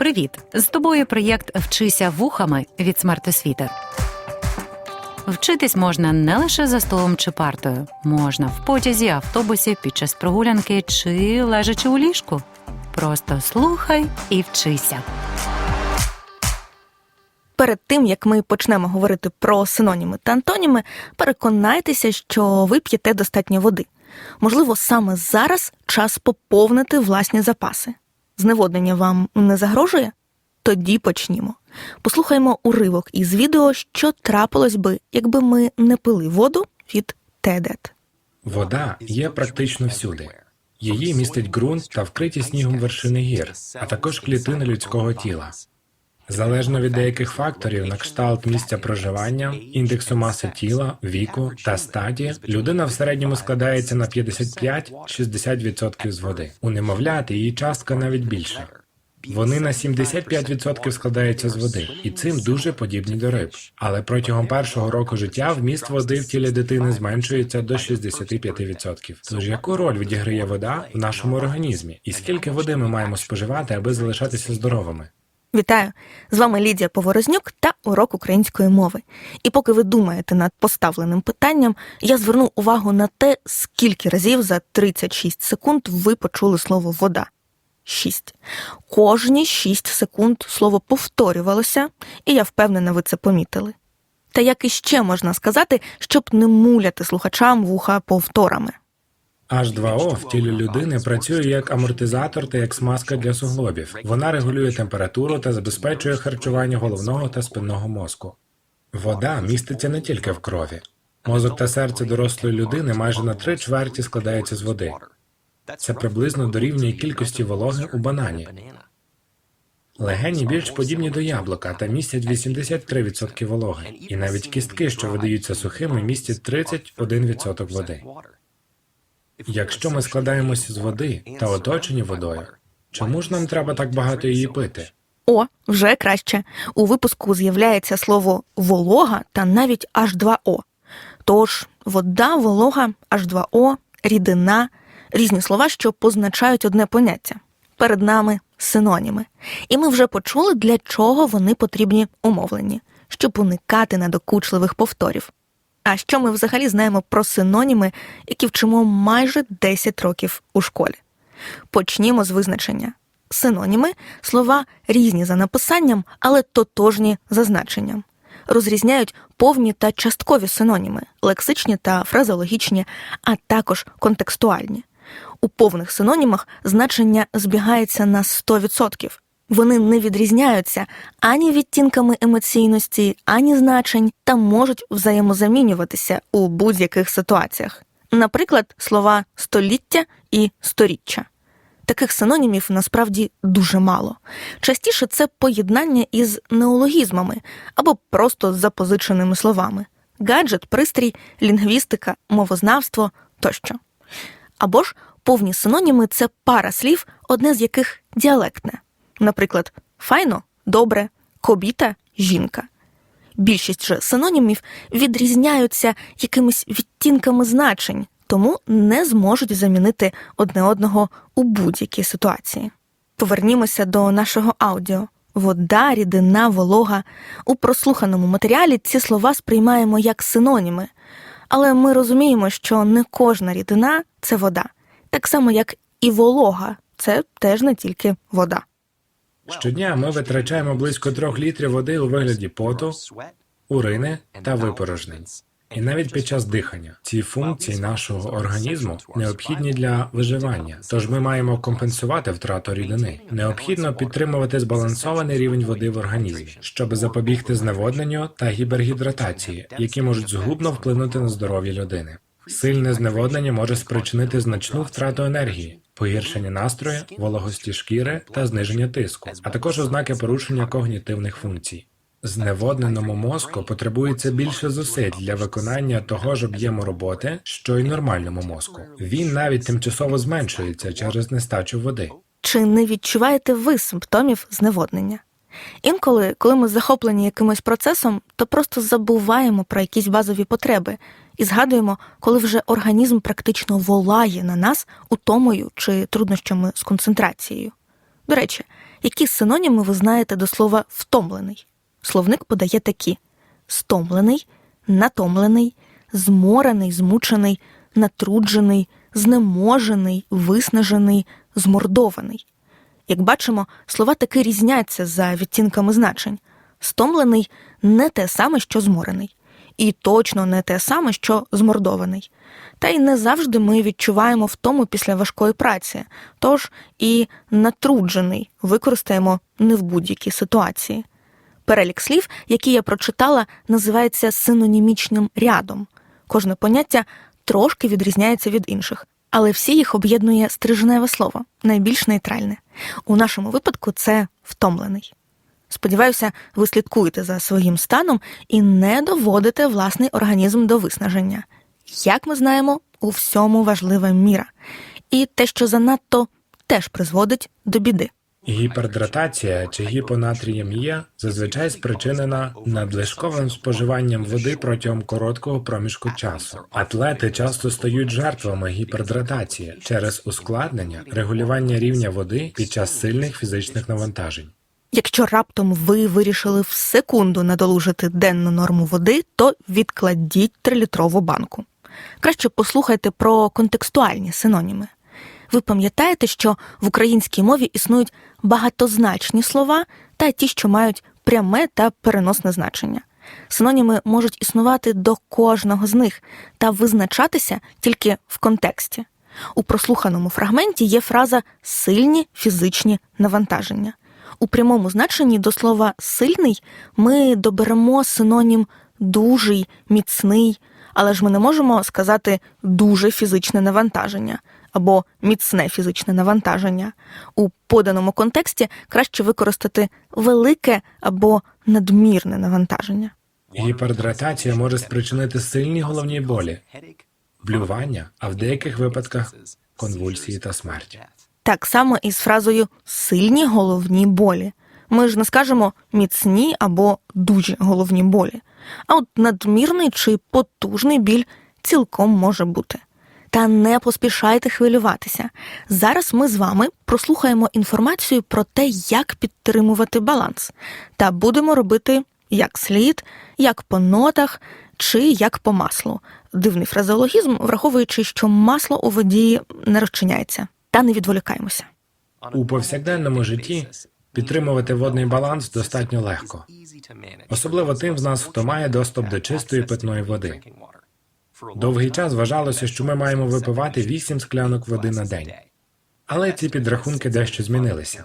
Привіт! З тобою проєкт Вчися вухами від смертосвіти. Вчитись можна не лише за столом чи партою, можна в потязі, автобусі, під час прогулянки чи лежачи у ліжку. Просто слухай і вчися. Перед тим як ми почнемо говорити про синоніми та антоніми, переконайтеся, що ви п'єте достатньо води. Можливо, саме зараз час поповнити власні запаси. Зневоднення вам не загрожує? Тоді почнімо. Послухаймо уривок із відео, що трапилось би, якби ми не пили воду від Тедет. Вода є практично всюди. Її містить ґрунт та вкриті снігом вершини гір, а також клітини людського тіла. Залежно від деяких факторів, на кшталт місця проживання, індексу маси тіла, віку та статі, людина в середньому складається на 55-60% з води. У немовлят її частка навіть більша. Вони на 75% складаються з води, і цим дуже подібні до риб. Але протягом першого року життя вміст води в тілі дитини зменшується до 65%. Тож яку роль відіграє вода в нашому організмі? І скільки води ми маємо споживати, аби залишатися здоровими? Вітаю! З вами Лідія Поворознюк та урок української мови. І поки ви думаєте над поставленим питанням, я зверну увагу на те, скільки разів за 36 секунд ви почули слово вода. 6. Кожні 6 секунд слово повторювалося, і я впевнена, ви це помітили. Та як іще можна сказати, щоб не муляти слухачам вуха повторами? H2O в тілі людини працює як амортизатор та як смазка для суглобів. Вона регулює температуру та забезпечує харчування головного та спинного мозку. Вода міститься не тільки в крові. Мозок та серце дорослої людини майже на три чверті складаються з води. Це приблизно дорівнює кількості вологи у банані. Легені більш подібні до яблука та містять 83% вологи, і навіть кістки, що видаються сухими, містять 31% води. Якщо ми складаємося з води та оточені водою, чому ж нам треба так багато її пити? О, вже краще. У випуску з'являється слово волога та навіть H2O. Тож вода, волога, H2O, рідина різні слова, що позначають одне поняття. Перед нами синоніми. І ми вже почули, для чого вони потрібні умовлені, щоб уникати надокучливих повторів. А що ми взагалі знаємо про синоніми, які вчимо майже 10 років у школі? Почнімо з визначення. Синоніми слова різні за написанням, але тотожні за значенням. Розрізняють повні та часткові синоніми, лексичні та фразеологічні, а також контекстуальні. У повних синонімах значення збігається на 100%. Вони не відрізняються ані відтінками емоційності, ані значень та можуть взаємозамінюватися у будь-яких ситуаціях. Наприклад, слова століття і сторіччя. Таких синонімів насправді дуже мало. Частіше це поєднання із неологізмами або просто запозиченими словами: гаджет, пристрій, лінгвістика, мовознавство тощо. Або ж повні синоніми це пара слів, одне з яких діалектне. Наприклад, файно, добре, кобіта, жінка. Більшість же синонімів відрізняються якимись відтінками значень, тому не зможуть замінити одне одного у будь-якій ситуації. Повернімося до нашого аудіо. Вода, рідина, волога. У прослуханому матеріалі ці слова сприймаємо як синоніми, але ми розуміємо, що не кожна рідина це вода, так само як і волога це теж не тільки вода. Щодня ми витрачаємо близько трьох літрів води у вигляді поту, урини та випорожнень. І навіть під час дихання ці функції нашого організму необхідні для виживання. Тож ми маємо компенсувати втрату рідини. Необхідно підтримувати збалансований рівень води в організмі, щоб запобігти зневодненню та гіпергідратації, які можуть згубно вплинути на здоров'я людини. Сильне зневоднення може спричинити значну втрату енергії, погіршення настрою, вологості шкіри та зниження тиску, а також ознаки порушення когнітивних функцій. Зневодненому мозку потребується більше зусиль для виконання того ж об'єму роботи, що й нормальному мозку. Він навіть тимчасово зменшується через нестачу води. Чи не відчуваєте ви симптомів зневоднення? Інколи, коли ми захоплені якимось процесом, то просто забуваємо про якісь базові потреби і згадуємо, коли вже організм практично волає на нас утомою чи труднощами з концентрацією. До речі, які синоніми ви знаєте до слова втомлений? Словник подає такі: стомлений, натомлений, зморений, змучений, натруджений, знеможений, виснажений, змордований. Як бачимо, слова таки різняться за відтінками значень. Стомлений не те саме, що зморений, і точно не те саме, що змордований. Та й не завжди ми відчуваємо втому після важкої праці, тож і натруджений використаємо не в будь-якій ситуації. Перелік слів, які я прочитала, називається синонімічним рядом. Кожне поняття трошки відрізняється від інших, але всі їх об'єднує стрижневе слово, найбільш нейтральне. У нашому випадку це втомлений. Сподіваюся, ви слідкуєте за своїм станом і не доводите власний організм до виснаження. Як ми знаємо, у всьому важлива міра, і те, що занадто, теж призводить до біди. Гіпердратація чи гіпонатріємія зазвичай спричинена надлишковим споживанням води протягом короткого проміжку часу. Атлети часто стають жертвами гіпердратації через ускладнення регулювання рівня води під час сильних фізичних навантажень. Якщо раптом ви вирішили в секунду надолужити денну норму води, то відкладіть трилітрову банку. Краще послухайте про контекстуальні синоніми. Ви пам'ятаєте, що в українській мові існують багатозначні слова та ті, що мають пряме та переносне значення. Синоніми можуть існувати до кожного з них та визначатися тільки в контексті. У прослуханому фрагменті є фраза сильні фізичні навантаження. У прямому значенні до слова сильний ми доберемо синонім дужий, міцний, але ж ми не можемо сказати дуже фізичне навантаження або міцне фізичне навантаження. У поданому контексті краще використати велике або надмірне навантаження. Гіпердратація може спричинити сильні головні болі, блювання, а в деяких випадках конвульсії та смерть. Так само і з фразою сильні головні болі. Ми ж не скажемо міцні або дуже головні болі. А от надмірний чи потужний біль цілком може бути. Та не поспішайте хвилюватися. Зараз ми з вами прослухаємо інформацію про те, як підтримувати баланс, та будемо робити як слід, як по нотах чи як по маслу. Дивний фразеологізм, враховуючи, що масло у воді не розчиняється. Та не відволікаємося. У повсякденному житті підтримувати водний баланс достатньо легко, особливо тим з нас, хто має доступ до чистої питної води. Довгий час вважалося, що ми маємо випивати 8 склянок води на день. Але ці підрахунки дещо змінилися.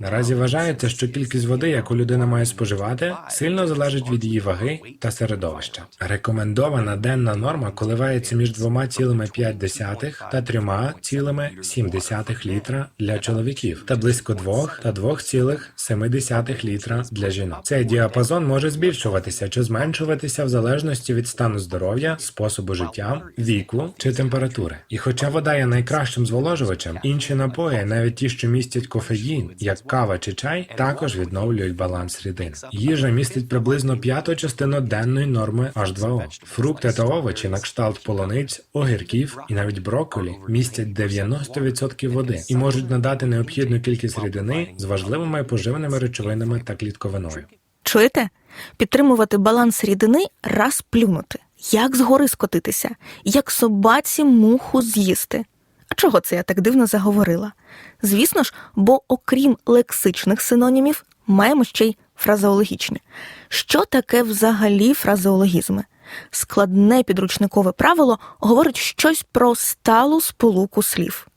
Наразі вважається, що кількість води, яку людина має споживати, сильно залежить від її ваги та середовища. Рекомендована денна норма коливається між 2,5 та 3,7 літра для чоловіків та близько 2 та 2,7 літра для жінок. Цей діапазон може збільшуватися чи зменшуватися в залежності від стану здоров'я, способу життя, віку чи температури. І хоча вода є найкращим зволожувачем, інші напої, навіть ті, що містять кофеїн, як кава чи чай, також відновлюють баланс рідин. Їжа містить приблизно п'яту частину денної норми H2O. Фрукти та овочі на кшталт полуниць, огірків і навіть брокколі містять 90% води і можуть надати необхідну кількість рідини з важливими поживними речовинами та клітковиною. Чуєте? Підтримувати баланс рідини раз плюнути. Як згори скотитися, як собаці муху з'їсти. А чого це я так дивно заговорила? Звісно ж, бо окрім лексичних синонімів, маємо ще й фразеологічні. Що таке взагалі фразеологізми? Складне підручникове правило говорить щось про сталу сполуку слів.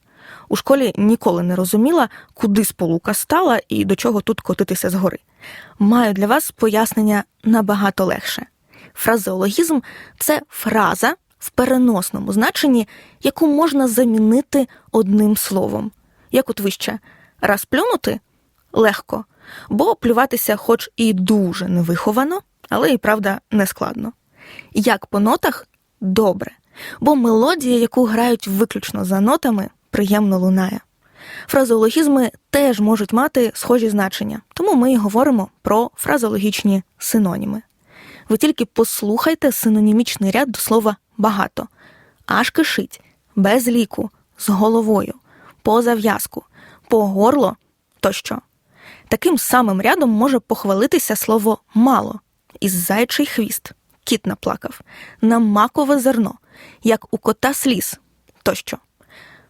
У школі ніколи не розуміла, куди сполука стала і до чого тут котитися згори. Маю для вас пояснення набагато легше. Фразеологізм це фраза в переносному значенні, яку можна замінити одним словом. Як от вище, раз плюнути легко, бо плюватися, хоч і дуже невиховано, але і правда не складно. Як по нотах добре, бо мелодія, яку грають виключно за нотами, приємно лунає. Фразеологізми теж можуть мати схожі значення, тому ми і говоримо про фразеологічні синоніми. Ви тільки послухайте синонімічний ряд до слова багато, аж кишить, без ліку, з головою, по зав'язку, по горло тощо. Таким самим рядом може похвалитися слово мало із зайчий хвіст, кіт наплакав, на макове зерно, як у кота сліз тощо.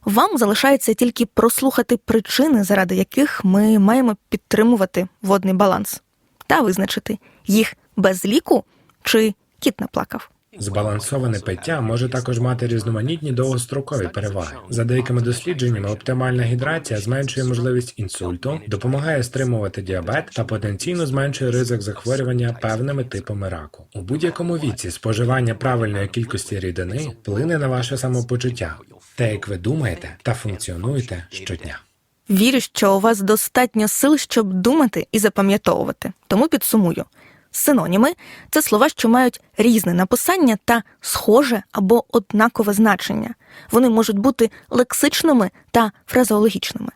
Вам залишається тільки прослухати причини, заради яких ми маємо підтримувати водний баланс, та визначити їх без ліку чи кіт наплакав. Збалансоване пиття може також мати різноманітні довгострокові переваги. За деякими дослідженнями, оптимальна гідрація зменшує можливість інсульту, допомагає стримувати діабет та потенційно зменшує ризик захворювання певними типами раку. У будь-якому віці споживання правильної кількості рідини вплине на ваше самопочуття, те, як ви думаєте та функціонуєте щодня. Вірю, що у вас достатньо сил, щоб думати і запам'ятовувати. Тому підсумую. Синоніми це слова, що мають різне написання та схоже або однакове значення. Вони можуть бути лексичними та фразеологічними.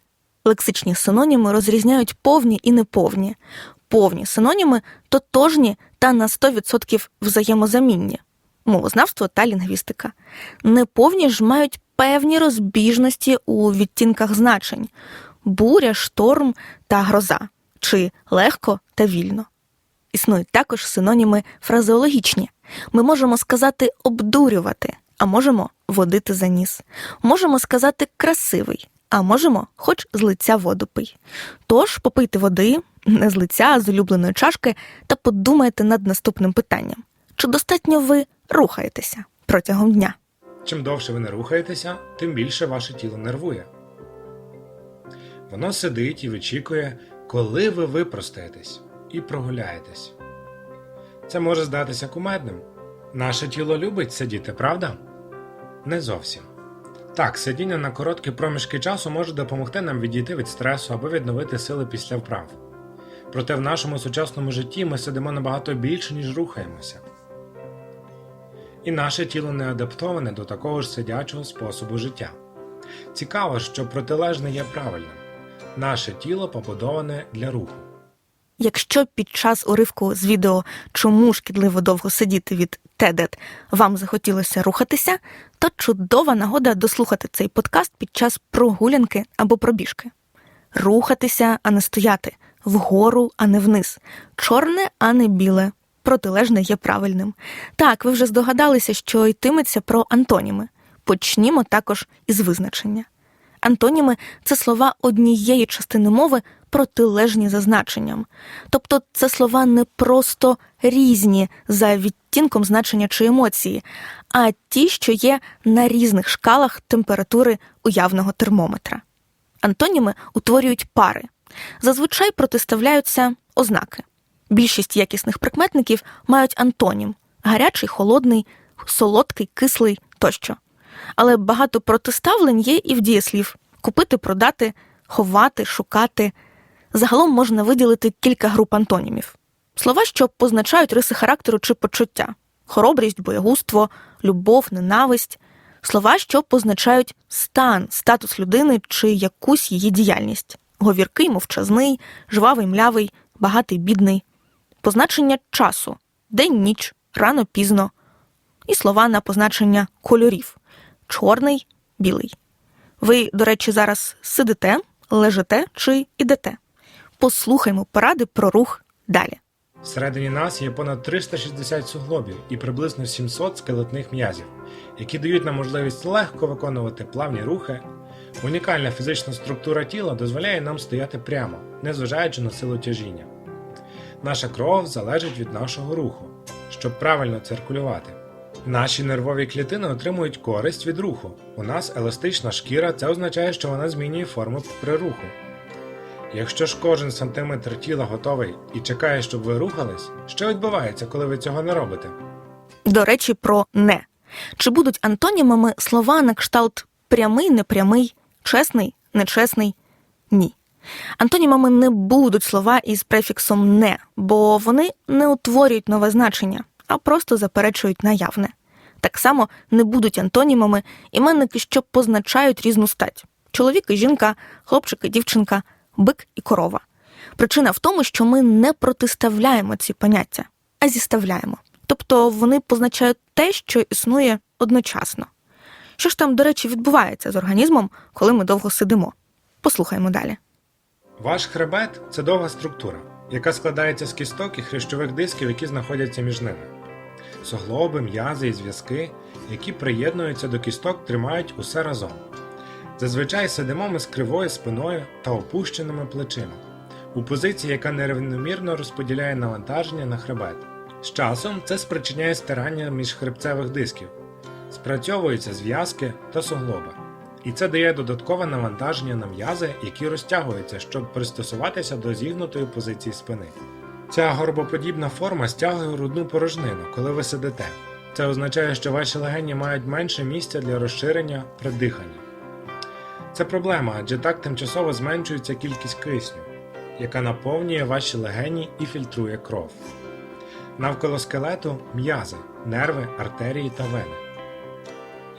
Лексичні синоніми розрізняють повні і неповні. Повні синоніми тотожні та на 100% взаємозамінні мовознавство та лінгвістика. Неповні ж мають певні розбіжності у відтінках значень буря, шторм та гроза, чи легко та вільно. Існують також синоніми фразеологічні. Ми можемо сказати обдурювати, а можемо водити за ніс. Можемо сказати красивий, а можемо хоч з лиця воду пий. Тож попийте води, не з лиця, а з улюбленої чашки, та подумайте над наступним питанням: чи достатньо ви рухаєтеся протягом дня? Чим довше ви не рухаєтеся, тим більше ваше тіло нервує. Воно сидить і вичікує, коли ви випростаєтесь і прогуляєтесь. Це може здатися кумедним. Наше тіло любить сидіти, правда? Не зовсім. Так, сидіння на короткі проміжки часу може допомогти нам відійти від стресу або відновити сили після вправ. Проте в нашому сучасному житті ми сидимо набагато більше, ніж рухаємося. І наше тіло не адаптоване до такого ж сидячого способу життя. Цікаво, що протилежне є правильним. Наше тіло побудоване для руху. Якщо під час уривку з відео Чому шкідливо довго сидіти від TED вам захотілося рухатися, то чудова нагода дослухати цей подкаст під час прогулянки або пробіжки. Рухатися, а не стояти, вгору, а не вниз, чорне, а не біле. Протилежне є правильним. Так, ви вже здогадалися, що йтиметься про антоніми. Почнімо також із визначення. Антоніми це слова однієї частини мови, протилежні за значенням. Тобто це слова не просто різні за відтінком значення чи емоції, а ті, що є на різних шкалах температури уявного термометра. Антоніми утворюють пари. Зазвичай протиставляються ознаки. Більшість якісних прикметників мають антонім гарячий, холодний, солодкий, кислий тощо. Але багато протиставлень є і в дієслів купити, продати, ховати, шукати. Загалом можна виділити кілька груп антонімів. Слова, що позначають риси характеру чи почуття: хоробрість, боягузтво, любов, ненависть, слова, що позначають стан, статус людини чи якусь її діяльність: говіркий, мовчазний, жвавий, млявий, багатий, бідний, позначення часу, день, ніч, рано, пізно, і слова на позначення кольорів. Чорний, білий. Ви, до речі, зараз сидите, лежите чи ідете. Послухаймо поради про рух далі. Всередині нас є понад 360 суглобів і приблизно 700 скелетних м'язів, які дають нам можливість легко виконувати плавні рухи. Унікальна фізична структура тіла дозволяє нам стояти прямо, незважаючи на силу тяжіння. Наша кров залежить від нашого руху, щоб правильно циркулювати. Наші нервові клітини отримують користь від руху. У нас еластична шкіра, це означає, що вона змінює форму при руху. Якщо ж кожен сантиметр тіла готовий і чекає, щоб ви рухались, що відбувається, коли ви цього не робите? До речі, про не. Чи будуть антонімами слова на кшталт прямий, непрямий, чесний, нечесний? Ні. Антонімами не будуть слова із префіксом не, бо вони не утворюють нове значення, а просто заперечують наявне. Так само не будуть антонімами іменники, що позначають різну стать: чоловік і жінка, хлопчик і дівчинка, бик і корова. Причина в тому, що ми не протиставляємо ці поняття, а зіставляємо. Тобто вони позначають те, що існує одночасно. Що ж там, до речі, відбувається з організмом, коли ми довго сидимо? Послухаймо далі. Ваш хребет це довга структура, яка складається з кісток і хрящових дисків, які знаходяться між ними. Суглоби, м'язи і зв'язки, які приєднуються до кісток, тримають усе разом. Зазвичай сидимо ми з кривою спиною та опущеними плечима, у позиції, яка нерівномірно розподіляє навантаження на хребет. З часом це спричиняє стирання міжхребцевих дисків, спрацьовуються зв'язки та суглоби. І це дає додаткове навантаження на м'язи, які розтягуються, щоб пристосуватися до зігнутої позиції спини. Ця горбоподібна форма стягує грудну порожнину, коли ви сидите. Це означає, що ваші легені мають менше місця для розширення при диханні. Це проблема, адже так тимчасово зменшується кількість кисню, яка наповнює ваші легені і фільтрує кров. Навколо скелету м'язи, нерви, артерії та вени,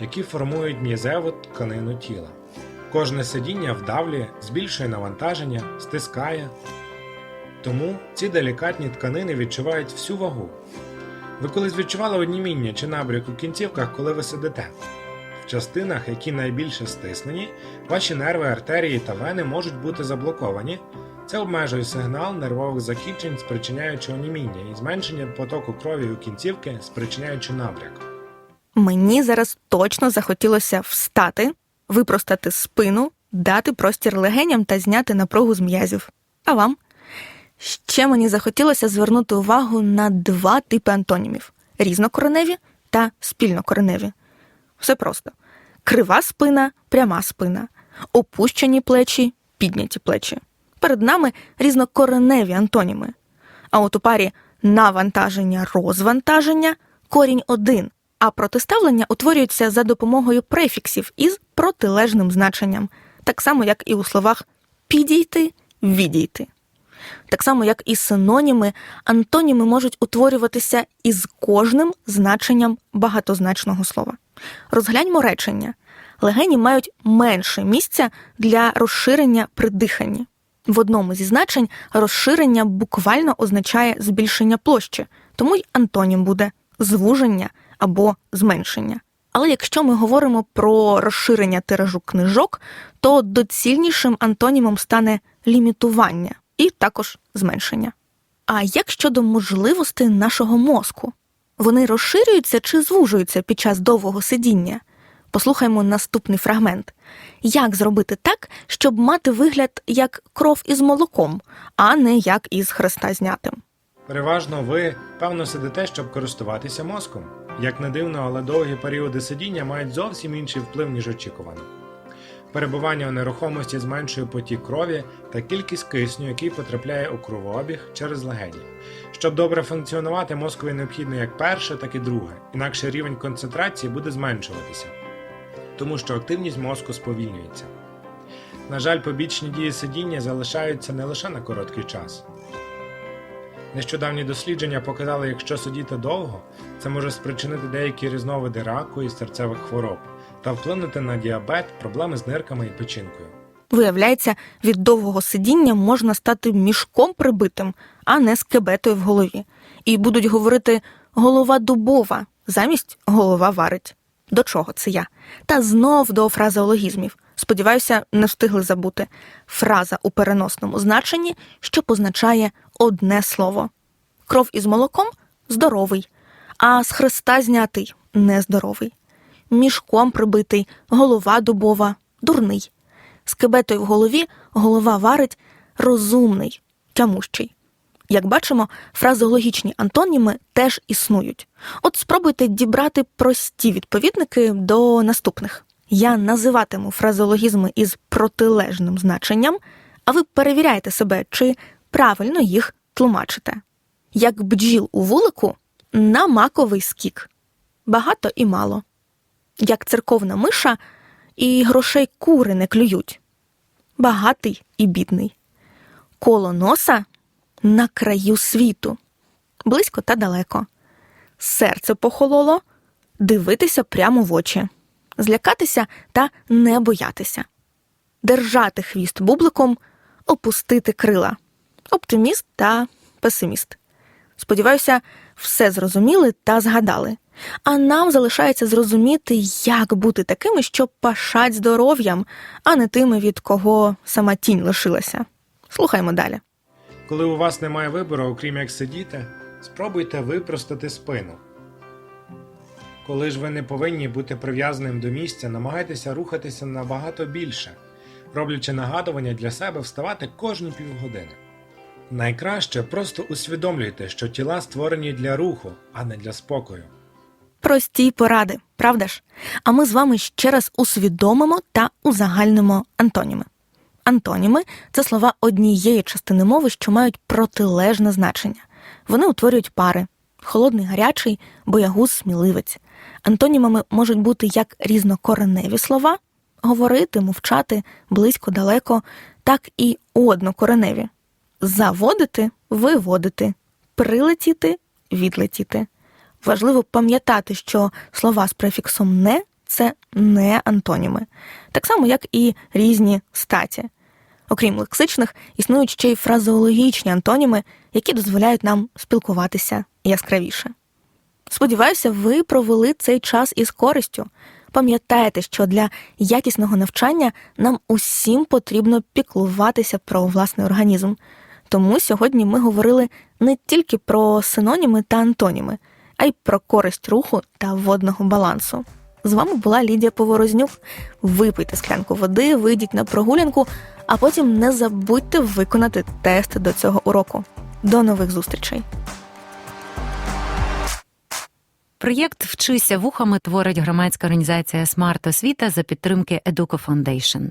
які формують м'язеву тканину тіла. Кожне сидіння вдавлює, збільшує навантаження, стискає. Тому ці делікатні тканини відчувають всю вагу. Ви колись відчували одніміння чи набряк у кінцівках, коли ви сидите. В частинах, які найбільше стиснені, ваші нерви, артерії та вени можуть бути заблоковані. Це обмежує сигнал нервових закінчень, спричиняючи оніміння, і зменшення потоку крові у кінцівки, спричиняючи набряк. Мені зараз точно захотілося встати, випростати спину, дати простір легеням та зняти напругу з м'язів. А вам? Ще мені захотілося звернути увагу на два типи антонімів: різнокореневі та спільнокореневі. Все просто: крива спина, пряма спина, опущені плечі, підняті плечі. Перед нами різнокореневі антоніми. А от у парі навантаження, розвантаження корінь один, а протиставлення утворюються за допомогою префіксів із протилежним значенням, так само як і у словах підійти, відійти. Так само, як і синоніми, антоніми можуть утворюватися із кожним значенням багатозначного слова. Розгляньмо речення. Легені мають менше місця для розширення при диханні. В одному зі значень розширення буквально означає збільшення площі, тому й антонім буде звуження або зменшення. Але якщо ми говоримо про розширення тиражу книжок, то доцільнішим антонімом стане лімітування і також зменшення. А як щодо можливостей нашого мозку? Вони розширюються чи звужуються під час довгого сидіння? Послухаймо наступний фрагмент. Як зробити так, щоб мати вигляд як кров із молоком, а не як із хреста знятим? Переважно ви, певно, сидите, щоб користуватися мозком. Як не дивно, але довгі періоди сидіння мають зовсім інший вплив, ніж очікувано. Перебування у нерухомості зменшує потік крові та кількість кисню, який потрапляє у кровообіг через легені. Щоб добре функціонувати, мозкові необхідно як перше, так і друге, інакше рівень концентрації буде зменшуватися, тому що активність мозку сповільнюється. На жаль, побічні дії сидіння залишаються не лише на короткий час. Нещодавні дослідження показали, якщо сидіти довго, це може спричинити деякі різновиди раку і серцевих хвороб та вплинути на діабет, проблеми з нирками і печінкою. Виявляється, від довгого сидіння можна стати мішком прибитим, а не скебетою в голові. І будуть говорити голова дубова замість голова варить. До чого це я? Та знов до фразеологізмів. Сподіваюся, не встигли забути. Фраза у переносному значенні, що позначає одне слово. Кров із молоком здоровий, а з хреста знятий нездоровий. Мішком прибитий, голова дубова, дурний. З кибетою в голові голова варить розумний, тямущий. Як бачимо, фразеологічні антоніми теж існують. От спробуйте дібрати прості відповідники до наступних. Я називатиму фразеологізми із протилежним значенням, а ви перевіряєте себе, чи правильно їх тлумачите. Як бджіл у вулику на маковий скік. Багато і мало. Як церковна миша і грошей кури не клюють. Багатий і бідний. Коло носа на краю світу. Близько та далеко. Серце похололо, дивитися прямо в очі, злякатися та не боятися, держати хвіст бубликом, опустити крила, оптиміст та песиміст. Сподіваюся, все зрозуміли та згадали. А нам залишається зрозуміти, як бути такими, що пашать здоров'ям, а не тими, від кого сама тінь лишилася. Слухаймо далі. Коли у вас немає вибору, окрім як сидіти, спробуйте випростати спину. Коли ж ви не повинні бути прив'язаним до місця, намагайтеся рухатися набагато більше, роблячи нагадування для себе вставати кожні півгодини. Найкраще просто усвідомлюйте, що тіла створені для руху, а не для спокою. Прості поради, правда ж? А ми з вами ще раз усвідомимо та узагальнимо антоніми. Антоніми це слова однієї частини мови, що мають протилежне значення. Вони утворюють пари: холодний гарячий, боягуз, сміливець. Антонімами можуть бути як різнокореневі слова говорити, мовчати, близько, далеко, так і однокореневі заводити, виводити, прилетіти, відлетіти. Важливо пам'ятати, що слова з префіксом не це не антоніми, так само, як і різні статі. Окрім лексичних, існують ще й фразеологічні антоніми, які дозволяють нам спілкуватися яскравіше. Сподіваюся, ви провели цей час із користю. Пам'ятайте, що для якісного навчання нам усім потрібно піклуватися про власний організм. Тому сьогодні ми говорили не тільки про синоніми та антоніми, а й про користь руху та водного балансу. З вами була Лідія Поворознюк. Випийте склянку води, вийдіть на прогулянку, а потім не забудьте виконати тест до цього уроку. До нових зустрічей! Проєкт Вчися вухами творить громадська організація Смарт Освіта за підтримки Educo Foundation.